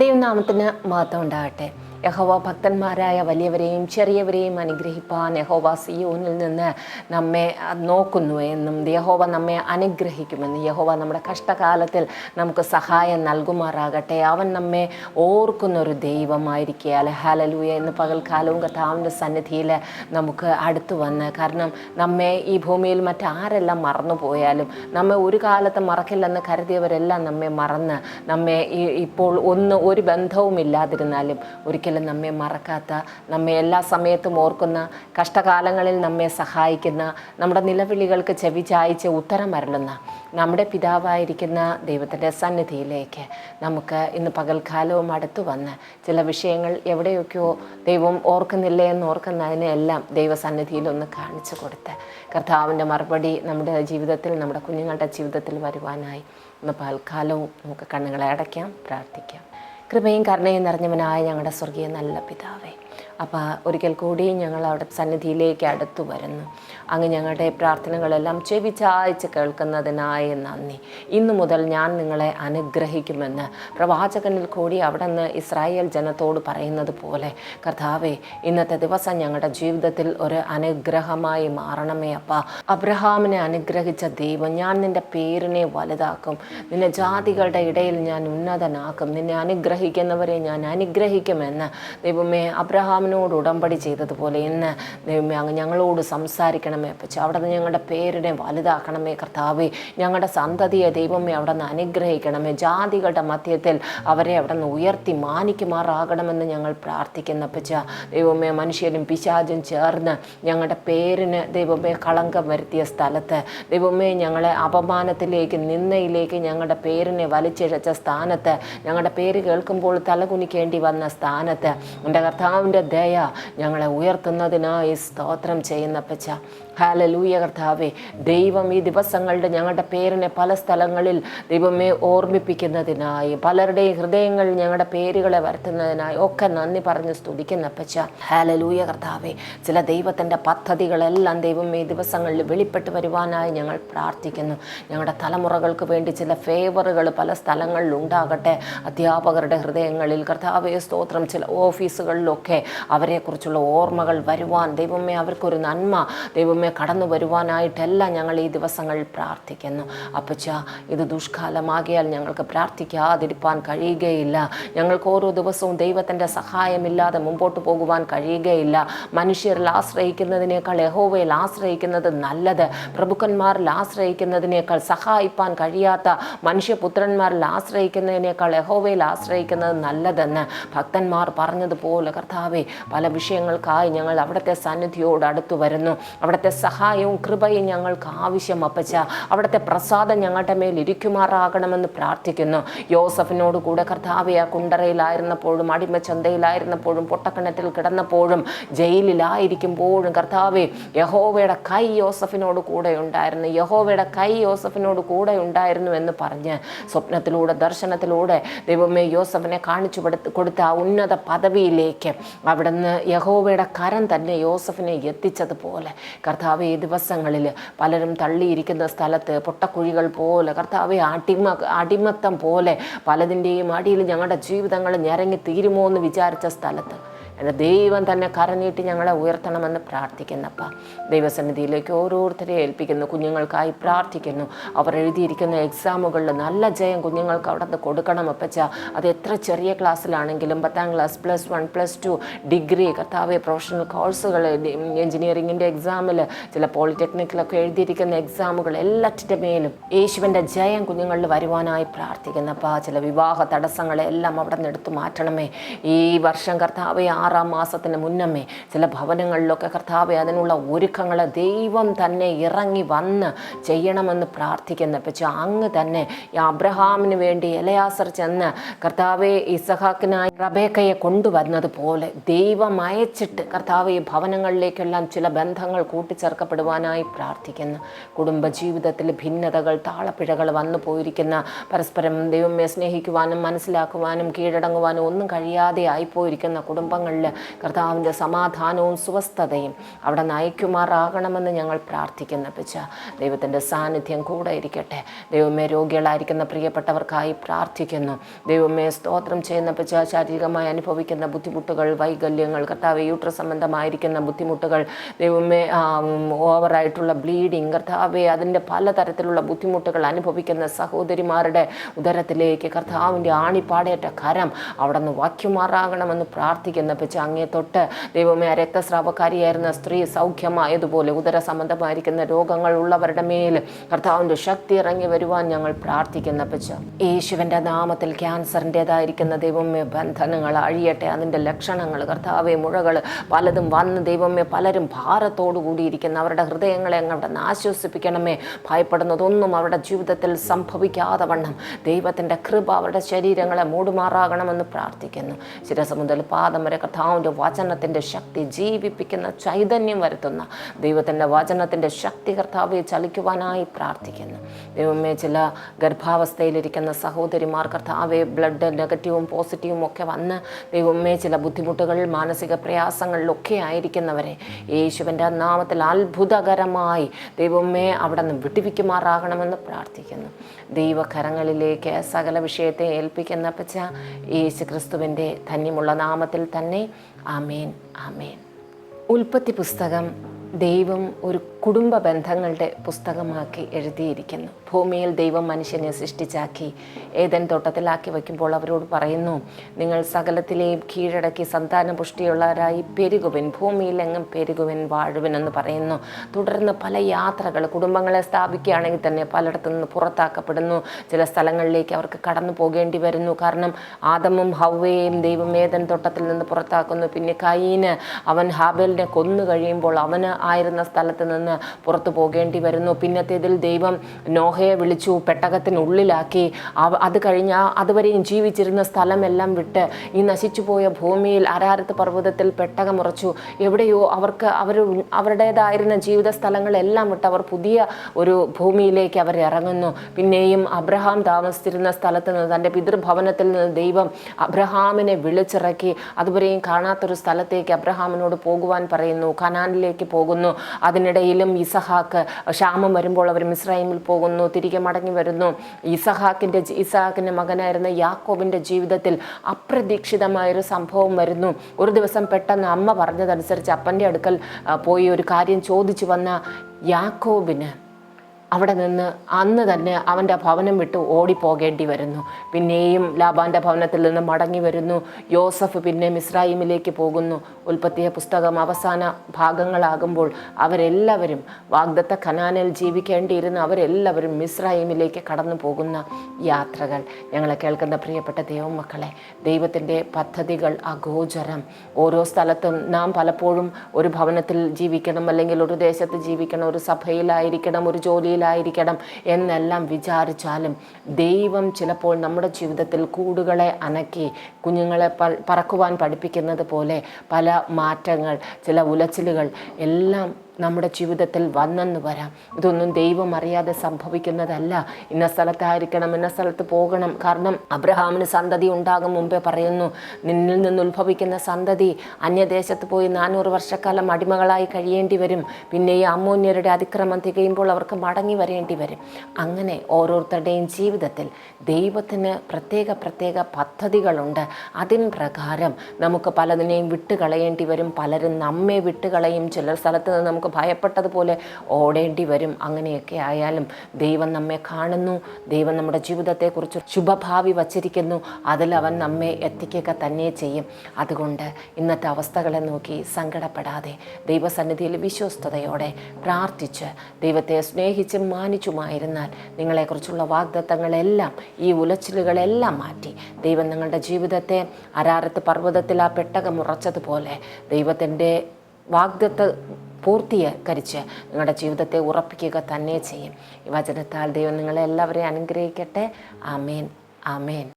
ദൈവനാമത്തിന് മഹത്വം ഉണ്ടാകട്ടെ. യഹോവ ഭക്തന്മാരായ വലിയവരെയും ചെറിയവരെയും അനുഗ്രഹിപ്പാൻ യഹോവ സിയോനിൽ നിന്ന് നമ്മെ നോക്കുന്നു എന്നും യഹോവ നമ്മെ അനുഗ്രഹിക്കുമെന്നും യഹോവ നമ്മുടെ കഷ്ടകാലത്തിൽ നമുക്ക് സഹായം നൽകുമാറാകട്ടെ. അവൻ നമ്മെ ഓർക്കുന്ന ഒരു അല്ലെ ഹാലലൂയ എന്ന് പകൽക്കാലവും കഥാവിന്റെ സന്നിധിയിൽ നമുക്ക് അടുത്തു വന്ന് കാരണം നമ്മെ ഈ ഭൂമിയിൽ മറ്റാരെല്ലാം മറന്നു പോയാലും നമ്മെ ഒരു കാലത്ത് മറക്കില്ലെന്ന് കരുതിയവരെല്ലാം നമ്മെ മറന്ന് നമ്മെ ഇപ്പോൾ ഒന്ന് ഒരു ബന്ധവും ഇല്ലാതിരുന്നാലും ഒരിക്കലും നമ്മെ മറക്കാത്ത നമ്മെ എല്ലാ സമയത്തും ഓർക്കുന്ന കഷ്ടകാലങ്ങളിൽ നമ്മെ സഹായിക്കുന്ന നമ്മുടെ നിലവിളികൾക്ക് ചെവി ചായച്ച് ഉത്തരം അരുളുന്ന നമ്മുടെ പിതാവായിരിക്കുന്ന ദൈവത്തിന്റെ സന്നിധിയിലേക്ക് നമുക്ക് ഇന്ന് പകൽക്കാലവും അടുത്തു വന്ന് ചില വിഷയങ്ങൾ എവിടെയൊക്കെയോ ദൈവം ഓർക്കുന്നില്ലേ എന്ന് ഓർക്കുന്നതിനെല്ലാം ദൈവസന്നിധിയിൽ ഒന്ന് കാണിച്ചു കൊടുത്ത് കർത്താവിന്റെ മറുപടി നമ്മുടെ ജീവിതത്തിൽ നമ്മുടെ കുഞ്ഞുങ്ങളുടെ ജീവിതത്തിൽ വരുവാനായി ഇന്ന് പകൽക്കാലവും നമുക്ക് കണ്ണുകളെ അടയ്ക്കാം പ്രാർത്ഥിക്കാം. കൃപയും കരുണയും നിറഞ്ഞവനായ ഞങ്ങളുടെ സ്വർഗീയ നല്ല പിതാവേ. അപ്പോൾ ഒരിക്കൽ കൂടി ഞങ്ങൾ അവിടെ സന്നിധിയിലേക്ക് അടുത്തു വരുന്നു. അങ്ങ് ഞങ്ങളുടെ പ്രാർത്ഥനകളെല്ലാം ചെവിച്ചായ്ച്ച് കേൾക്കുന്നതിനായി നന്ദി. ഇന്നു മുതൽ ഞാൻ നിങ്ങളെ അനുഗ്രഹിക്കുമെന്ന് പ്രവാചകനിൽ കൂടി അവിടെ നിന്ന് ഇസ്രായേൽ ജനത്തോട് പറയുന്നത് പോലെ കർത്താവെ ഇന്നത്തെ ദിവസം ഞങ്ങളുടെ ജീവിതത്തിൽ ഒരു അനുഗ്രഹമായി മാറണമേ അപ്പ. അബ്രഹാമിനെ അനുഗ്രഹിച്ച ദൈവം ഞാൻ നിന്റെ പേരിനെ വലുതാക്കും. നിന്നെ ജാതികളുടെ ഇടയിൽ ഞാൻ ഉന്നതനാക്കും. നിന്നെ അനുഗ്രഹിക്കുന്നവരെ ഞാൻ അനുഗ്രഹിക്കുമെന്ന് ദൈവമേ അബ്രഹാമിനോട് ഉടമ്പടി ചെയ്തതുപോലെ ഇന്ന് ദൈവമേ അങ്ങ് ഞങ്ങളോട് സംസാരിക്കണമേ പക്ഷെ അവിടെ നിന്ന് ഞങ്ങളുടെ പേരിനെ വലുതാക്കണമേ കർത്താവേ. ഞങ്ങളുടെ സന്തതിയെ ദൈവമേ അവിടെ നിന്ന് അനുഗ്രഹിക്കണമേ. ജാതികളുടെ മധ്യത്തിൽ അവരെ അവിടെ നിന്ന് ഉയർത്തി മാനിക്കുമാറാകണമെന്ന് ഞങ്ങൾ പ്രാർത്ഥിക്കുന്ന പച്ച ദൈവമേ മനുഷ്യരും പിശാചും ചേർന്ന് ഞങ്ങളുടെ പേരിന് ദൈവമേ കളങ്കം വരുത്തിയ സ്ഥലത്ത് ദൈവമേ ഞങ്ങളെ അപമാനത്തിലേക്ക് നിന്നയിലേക്ക് ഞങ്ങളുടെ പേരിനെ വലിച്ചിഴച്ച സ്ഥാനത്ത് ഞങ്ങളുടെ പേര് കേൾക്കുമ്പോൾ തലകുനിക്കേണ്ടി വന്ന സ്ഥാനത്ത് എന്റെ കർത്താവിന്റെ ദയ ഞങ്ങളെ ഉയർത്തുന്നതിനായി സ്തോത്രം ചെയ്യുന്ന പച്ച ഹാലലൂയ കർത്താവേ. ദൈവം ഈ ദിവസങ്ങളുടെ ഞങ്ങളുടെ പേരിനെ പല സ്ഥലങ്ങളിൽ ദൈവമേ ഓർമ്മിപ്പിക്കുന്നതിനായി പലരുടെയും ഹൃദയങ്ങളിൽ ഞങ്ങളുടെ പേരുകളെ വരുത്തുന്നതിനായി ഒക്കെ നന്ദി പറഞ്ഞ് സ്തുതിക്കുന്ന പച്ച ഹാലലൂയ കർത്താവേ. ചില ദൈവത്തിന്റെ പദ്ധതികളെല്ലാം ദൈവം ഈ ദിവസങ്ങളിൽ വെളിപ്പെട്ട് വരുവാനായി ഞങ്ങൾ പ്രാർത്ഥിക്കുന്നു. ഞങ്ങളുടെ തലമുറകൾക്ക് വേണ്ടി ചില ഫേവറുകൾ പല സ്ഥലങ്ങളിൽ ഉണ്ടാകട്ടെ. അധ്യാപകരുടെ ഹൃദയങ്ങളിൽ കർത്താവേ സ്തോത്രം ചില ഓഫീസുകളിലൊക്കെ അവരെക്കുറിച്ചുള്ള ഓർമ്മകൾ വരുവാൻ ദൈവമേ അവർക്കൊരു നന്മ ദൈവമേ കടന്നു വരുവാനായിട്ടെല്ലാം ഞങ്ങൾ ഈ ദിവസങ്ങൾ പ്രാർത്ഥിക്കുന്നു. അപ്പച്ച ഇത് ദുഷ്കാലമാകിയാൽ ഞങ്ങൾക്ക് പ്രാർത്ഥിക്കാതിരിപ്പാൻ കഴിയുകയില്ല. ഞങ്ങൾക്ക് ഓരോ ദിവസവും ദൈവത്തിന്റെ സഹായമില്ലാതെ മുമ്പോട്ട് പോകുവാൻ കഴിയുകയില്ല. മനുഷ്യരിൽ ആശ്രയിക്കുന്നതിനേക്കാൾ യഹോവയിൽ ആശ്രയിക്കുന്നത് നല്ലത്. പ്രഭുക്കന്മാരിൽ ആശ്രയിക്കുന്നതിനേക്കാൾ സഹായിപ്പാൻ കഴിയാത്ത മനുഷ്യപുത്രന്മാരിൽ ആശ്രയിക്കുന്നതിനേക്കാൾ യഹോവയിൽ ആശ്രയിക്കുന്നത് നല്ലതെന്ന് ഭക്തന്മാർ പറഞ്ഞതുപോലെ കർത്താവെ പല വിഷയങ്ങൾക്കായി ഞങ്ങൾ അവിടുത്തെ സന്നിധിയോട് അടുത്തു വരുന്നു. അവിടുത്തെ സഹായവും കൃപയും ഞങ്ങൾക്ക് ആവശ്യം അപ്പച്ച. അവിടുത്തെ പ്രസാദം ഞങ്ങളുടെ മേൽ ഇരിക്കുമാറാകണമെന്ന് പ്രാർത്ഥിക്കുന്നു. യോസഫിനോട് കൂടെ കർത്താവെ ആ കുണ്ടറയിലായിരുന്നപ്പോഴും അടിമച്ചന്തയിലായിരുന്നപ്പോഴും പൊട്ടക്കിണറ്റിൽ കിടന്നപ്പോഴും ജയിലിലായിരിക്കുമ്പോഴും കർത്താവെ യഹോവയുടെ കൈ യോസഫിനോട് കൂടെ ഉണ്ടായിരുന്നു. യഹോവയുടെ കൈ യോസഫിനോട് കൂടെ ഉണ്ടായിരുന്നു എന്ന് പറഞ്ഞ് സ്വപ്നത്തിലൂടെ ദർശനത്തിലൂടെ ദൈവമേ യോസഫിനെ കാണിച്ചു കൊടുത്ത ആ ഉന്നത പദവിയിലേക്ക് അവിടുന്ന് യഹോവയുടെ കരം തന്നെ യോസഫിനെ എത്തിച്ചതുപോലെ. കർത്താവ് ഈ ദിവസങ്ങളിൽ പലരും തള്ളിയിരിക്കുന്ന സ്ഥലത്ത് പൊട്ടക്കുഴികൾ പോലെ കർത്താവ് അടിമ അടിമത്തം പോലെ പലതിന്റെയും അടിയിൽ ഞങ്ങളുടെ ജീവിതങ്ങൾ ഞരങ്ങി തീരുമോ എന്ന് വിചാരിച്ച സ്ഥലത്ത് എന്റെ ദൈവം തന്നെ കരനീട്ടി ഞങ്ങളെ ഉയർത്തണമെന്ന് പ്രാർത്ഥിക്കുന്നപ്പ. ദൈവസന്നിധിയിലേക്ക് ഓരോരുത്തരെ ഏൽപ്പിക്കുന്നു കുഞ്ഞുങ്ങൾക്കായി പ്രാർത്ഥിക്കുന്നു. അവർ എഴുതിയിരിക്കുന്ന എക്സാമുകളിൽ നല്ല ജയം കുഞ്ഞുങ്ങൾക്ക് അവിടെ നിന്ന് കൊടുക്കണം അപ്പച്ച. അത് എത്ര ചെറിയ ക്ലാസ്സിലാണെങ്കിലും പത്താം class plus one plus two degree കർത്താവ് പ്രൊഫഷണൽ കോഴ്സുകൾ എഞ്ചിനീയറിങ്ങിന്റെ എക്സാമിൽ ചില പോളിടെക്നിക്കിലൊക്കെ എഴുതിയിരിക്കുന്ന എക്സാമുകൾ എല്ലാറ്റിന്റെ മേലും യേശുവിന്റെ ജയം കുഞ്ഞുങ്ങളിൽ വരുവാനായി പ്രാർത്ഥിക്കുന്നപ്പ. ചില വിവാഹ തടസ്സങ്ങളെല്ലാം അവിടെ നിന്ന് എടുത്തു മാറ്റണമേ. ഈ വർഷം കർത്താവ് ആറാം മാസത്തിന് മുന്നമേ ചില ഭവനങ്ങളിലൊക്കെ കർത്താവെ അതിനുള്ള ഒരുക്കങ്ങൾ ദൈവം തന്നെ ഇറങ്ങി വന്ന് ചെയ്യണമെന്ന് പ്രാർത്ഥിക്കുന്ന. പക്ഷേ അങ്ങ് തന്നെ അബ്രഹാമിന് വേണ്ടി ഇലയാസർ ചെന്ന് കർത്താവെ ഇസഹാക്കിനായി റബേക്കയെ കൊണ്ടുവന്നതുപോലെ ദൈവം അയച്ചിട്ട് കർത്താവ് ഈ ഭവനങ്ങളിലേക്കെല്ലാം ചില ബന്ധങ്ങൾ കൂട്ടിച്ചേർക്കപ്പെടുവാനായി പ്രാർത്ഥിക്കുന്നു. കുടുംബജീവിതത്തിൽ ഭിന്നതകൾ താളപ്പിഴകൾ വന്നു പോയിരിക്കുന്ന പരസ്പരം ദൈവമേ സ്നേഹിക്കുവാനും മനസ്സിലാക്കുവാനും കീഴടങ്ങുവാനും ഒന്നും കഴിയാതെ ആയിപ്പോയിരിക്കുന്ന കുടുംബങ്ങൾ കുടുംബങ്ങളിൽ കർത്താവിന്റെ സമാധാനവും സ്വസ്ഥതയും അവിടെ നയിക്കുമാറാകണമെന്ന് ഞങ്ങൾ പ്രാർത്ഥിക്കുന്ന പിച്ച ദൈവത്തിന്റെ സാന്നിധ്യം കൂടെ ഇരിക്കട്ടെ. ദൈവമേ രോഗികളായിരിക്കുന്ന പ്രിയപ്പെട്ടവർക്കായി പ്രാർത്ഥിക്കുന്നു. ദൈവമേ സ്തോത്രം ചെയ്യുന്ന പിച്ച ശാരീരികമായി അനുഭവിക്കുന്ന ബുദ്ധിമുട്ടുകൾ വൈകല്യങ്ങൾ കർത്താവ് യൂട്ര സംബന്ധമായിരിക്കുന്ന ബുദ്ധിമുട്ടുകൾ ദൈവമേ ഓവറായിട്ടുള്ള ബ്ലീഡിങ് കർത്താവെ അതിന്റെ പലതരത്തിലുള്ള ബുദ്ധിമുട്ടുകൾ അനുഭവിക്കുന്ന സഹോദരിമാരുടെ ഉദരത്തിലേക്ക് കർത്താവിന്റെ ആണിപ്പാടേറ്റ കരം അവിടെ നിന്ന് വാക്യുമാറാകണമെന്ന് പ്രാർത്ഥിക്കുന്ന പിച്ച അങ്ങേ തൊട്ട് ദൈവമേ ആ രക്തസ്രാവക്കാരിയായിരുന്ന സ്ത്രീ സൗഖ്യമായതുപോലെ ഉദര സംബന്ധമായിരിക്കുന്ന രോഗങ്ങൾ ഉള്ളവരുടെ മേൽ കർത്താവിന്റെ ശക്തി ഇറങ്ങി വരുവാൻ ഞങ്ങൾ പ്രാർത്ഥിക്കുന്ന പച്ച യേശുവിന്റെ നാമത്തിൽ ക്യാൻസറിന്റെതായിരിക്കുന്ന ദൈവമേ ബന്ധനങ്ങൾ അഴിയട്ടെ. അതിന്റെ ലക്ഷണങ്ങൾ കർത്താവെ മുഴകൾ പലതും വന്ന് ദൈവമേ പലരും ഭാരത്തോടു കൂടിയിരിക്കുന്ന. അവരുടെ ഹൃദയങ്ങളെ അങ്ങോട്ട് നാശ്വസിപ്പിക്കണമേ. ഭയപ്പെടുന്നതൊന്നും അവരുടെ ജീവിതത്തിൽ സംഭവിക്കാതെ വണ്ണം. ദൈവത്തിന്റെ കൃപ അവരുടെ ശരീരങ്ങളെ മൂടുമാറാകണമെന്ന് പ്രാർത്ഥിക്കുന്നു. ശിരസ് മുതൽ പാദം വരെ കർത്താവിന്റെ വചനത്തിന്റെ ശക്തി ജീവിപ്പിക്കുന്ന ചൈതന്യം വരുത്തുന്ന ദൈവത്തിന്റെ വചനത്തിന്റെ ശക്തി കർത്താവെ ചലിക്കുവാനായി പ്രാർത്ഥിക്കുന്നു. ദൈവമേ ചില ഗർഭാവസ്ഥയിലിരിക്കുന്ന സഹോദരിമാർ കർത്താവെ ബ്ലഡ് നെഗറ്റീവും പോസിറ്റീവും ഒക്കെ വന്ന് ദൈവമേ ചില ബുദ്ധിമുട്ടുകൾ മാനസിക പ്രയാസങ്ങളിലൊക്കെ ആയിരിക്കുന്നവരെ യേശുവിന്റെ നാമത്തിൽ അത്ഭുതകരമായി ദൈവമേ അവിടെ നിന്ന് വിട്ടിപ്പിക്കുമാറാകണമെന്ന് പ്രാർത്ഥിക്കുന്നു. ദൈവകരങ്ങളിലേക്ക് സകല വിഷയത്തെ ഏൽപ്പിക്കുന്ന പച്ച യേശു ക്രിസ്തുവിന്റെ ധന്യമുള്ള നാമത്തിൽ തന്നെ ആമേൻ ആമേൻ. ഉൽപ്പത്തി പുസ്തകം ദൈവം ഒരു കുടുംബ ബന്ധങ്ങളുടെ പുസ്തകമാക്കി എഴുതിയിരിക്കുന്നു. ഭൂമിയിൽ ദൈവം മനുഷ്യനെ സൃഷ്ടിച്ചാക്കി ഏതൻ തോട്ടത്തിലാക്കി വയ്ക്കുമ്പോൾ അവരോട് പറയുന്നു നിങ്ങൾ സകലത്തിലെയും കീഴടക്കി സന്താന പുഷ്ടിയുള്ളവരായി പെരുകുവിൻ ഭൂമിയിലെങ്ങും പെരുകുവിൻ വാഴുവിൻ എന്ന് പറയുന്നു. തുടർന്ന് പല യാത്രകൾ കുടുംബങ്ങളെ സ്ഥാപിക്കുകയാണെങ്കിൽ തന്നെ പലയിടത്തു നിന്ന് പുറത്താക്കപ്പെടുന്നു. ചില സ്ഥലങ്ങളിലേക്ക് അവർക്ക് കടന്നു പോകേണ്ടി വരുന്നു. കാരണം ആദമും ഹൗവയെയും ദൈവം ഏതൻ തോട്ടത്തിൽ നിന്ന് പുറത്താക്കുന്നു. പിന്നെ കൈന് അവൻ ഹാബേലിനെ കൊന്നു കഴിയുമ്പോൾ അവന് ആയിരുന്ന സ്ഥലത്ത് നിന്ന് പുറത്തു പോകേണ്ടി വരുന്നു. പിന്നത്തേതിൽ ദൈവം നോഹയെ വിളിച്ചു പെട്ടകത്തിനുള്ളിലാക്കി. അത് കഴിഞ്ഞ് അതുവരെയും ജീവിച്ചിരുന്ന സ്ഥലമെല്ലാം വിട്ട് ഈ നശിച്ചുപോയ ഭൂമിയിൽ അരാരത്ത് പർവതത്തിൽ പെട്ടകമുറച്ചു. എവിടെയോ അവർക്ക് അവർ അവരുടേതായിരുന്ന ജീവിത സ്ഥലങ്ങളെല്ലാം വിട്ട് അവർ പുതിയ ഒരു ഭൂമിയിലേക്ക് അവർ ഇറങ്ങുന്നു. പിന്നെയും അബ്രഹാം താമസിച്ചിരുന്ന സ്ഥലത്ത് നിന്ന് തന്റെ പിതൃഭവനത്തിൽ നിന്ന് ദൈവം അബ്രഹാമിനെ വിളിച്ചിറക്കി. അതുവരെയും കാണാത്തൊരു സ്ഥലത്തേക്ക് അബ്രഹാമിനോട് പോകുവാൻ പറയുന്നു. കനാനിലേക്ക് പോകുന്നു. അതിനിടയിലും ഇസഹാക്ക് ക്ഷാമം വരുമ്പോൾ അവർ മിസ്രൈമിൽ പോകുന്നു. തിരികെ മടങ്ങി വരുന്നു. ഇസഹാക്കിന്റെ ഇസഹാക്കിന്റെ മകനായിരുന്ന യാക്കോബിന്റെ ജീവിതത്തിൽ അപ്രതീക്ഷിതമായൊരു സംഭവം വരുന്നു. ഒരു ദിവസം പെട്ടെന്ന് അമ്മ പറഞ്ഞതനുസരിച്ച് അപ്പന്റെ അടുക്കൽ പോയി ഒരു കാര്യം ചോദിച്ചു വന്ന യാക്കോബിന് അവിടെ നിന്ന് അന്ന് തന്നെ അവന്റെ ഭവനം വിട്ട് ഓടിപ്പോകേണ്ടി വരുന്നു. പിന്നെയും ലാബാന്റെ ഭവനത്തിൽ നിന്ന് മടങ്ങി വരുന്നു. യോസഫ് പിന്നെ മിസ്രൈമിലേക്ക് പോകുന്നു. ഉൽപ്പത്തിയ പുസ്തകം അവസാന ഭാഗങ്ങളാകുമ്പോൾ അവരെല്ലാവരും വാഗ്ദത്ത ഖനാനിൽ ജീവിക്കേണ്ടിയിരുന്ന അവരെല്ലാവരും മിസ്രൈമിലേക്ക് കടന്നു പോകുന്ന യാത്രകൾ. ഞങ്ങളെ കേൾക്കുന്ന പ്രിയപ്പെട്ട ദൈവമക്കളെ ദൈവത്തിന്റെ പദ്ധതികൾ അഗോചരം. ഓരോ സ്ഥലത്തും നാം പലപ്പോഴും ഒരു ഭവനത്തിൽ ജീവിക്കണം അല്ലെങ്കിൽ ഒരു ദേശത്ത് ജീവിക്കണം ഒരു സഭയിലായിരിക്കണം ഒരു ജോലിയിലായിരിക്കണം എന്നെല്ലാം വിചാരിച്ചാലും ദൈവം ചിലപ്പോൾ നമ്മുടെ ജീവിതത്തിൽ കൂടുകളെ അനക്കി കുഞ്ഞുങ്ങളെ പറക്കുവാൻ പഠിപ്പിക്കുന്നത് പോലെ പല മാറ്റങ്ങൾ ചില ഉലച്ചിലുകൾ എല്ലാം നമ്മുടെ ജീവിതത്തിൽ വന്നെന്ന് വരാം. ഇതൊന്നും ദൈവം അറിയാതെ സംഭവിക്കുന്നതല്ല. ഇന്ന സ്ഥലത്തായിരിക്കണം ഇന്ന സ്ഥലത്ത് പോകണം. കാരണം അബ്രഹാമിന് സന്തതി ഉണ്ടാകും മുമ്പേ പറയുന്നു നിന്നിൽ നിന്ന് ഉത്ഭവിക്കുന്ന സന്തതി അന്യദേശത്ത് പോയി നാനൂറ് വർഷക്കാലം അടിമകളായി കഴിയേണ്ടി വരും. പിന്നെ ഈ അമ്മോന്യരുടെ അതിക്രമം തികയുമ്പോൾ അവർക്ക് മടങ്ങി വരേണ്ടി വരും. അങ്ങനെ ഓരോരുത്തരുടെയും ജീവിതത്തിൽ ദൈവത്തിന് പ്രത്യേക പ്രത്യേക പദ്ധതികളുണ്ട്. അതിൻ പ്രകാരം നമുക്ക് പലതിനെയും വിട്ടുകളയേണ്ടി വരും. പലരും നമ്മെ വിട്ടുകളയും. ചില സ്ഥലത്ത് നിന്ന് നമുക്ക് ഭയപ്പെട്ടതുപോലെ ഓടേണ്ടി വരും. അങ്ങനെയൊക്കെ ആയാലും ദൈവം നമ്മെ കാണുന്നു. ദൈവം നമ്മുടെ ജീവിതത്തെക്കുറിച്ച് ശുഭഭാവി വച്ചിരിക്കുന്നു. അവൻ നമ്മെ എത്തിക്കുക തന്നെ ചെയ്യും. അതുകൊണ്ട് ഇന്നത്തെ അവസ്ഥകളെ നോക്കി സങ്കടപ്പെടാതെ ദൈവസന്നിധിയിൽ വിശ്വസ്തയോടെ പ്രാർത്ഥിച്ച് ദൈവത്തെ സ്നേഹിച്ചും മാനിച്ചുമായിരുന്നാൽ നിങ്ങളെക്കുറിച്ചുള്ള വാഗ്ദത്തങ്ങളെല്ലാം ഈ ഉലച്ചിലുകളെല്ലാം മാറ്റി ദൈവം നിങ്ങളുടെ ജീവിതത്തെ അരാരത്ത് പർവതത്തിൽ ആ പെട്ടകം ഉറച്ചതുപോലെ ദൈവത്തിന്റെ വാഗ്ദത്ത പൂർത്തീകരിച്ച് നിങ്ങളുടെ ജീവിതത്തെ ഉറപ്പിക്കുക തന്നെ ചെയ്യും. ഈ വചനത്താൽ ദൈവം നിങ്ങളെ എല്ലാവരെയും അനുഗ്രഹിക്കട്ടെ. ആമേൻ. ആമേൻ.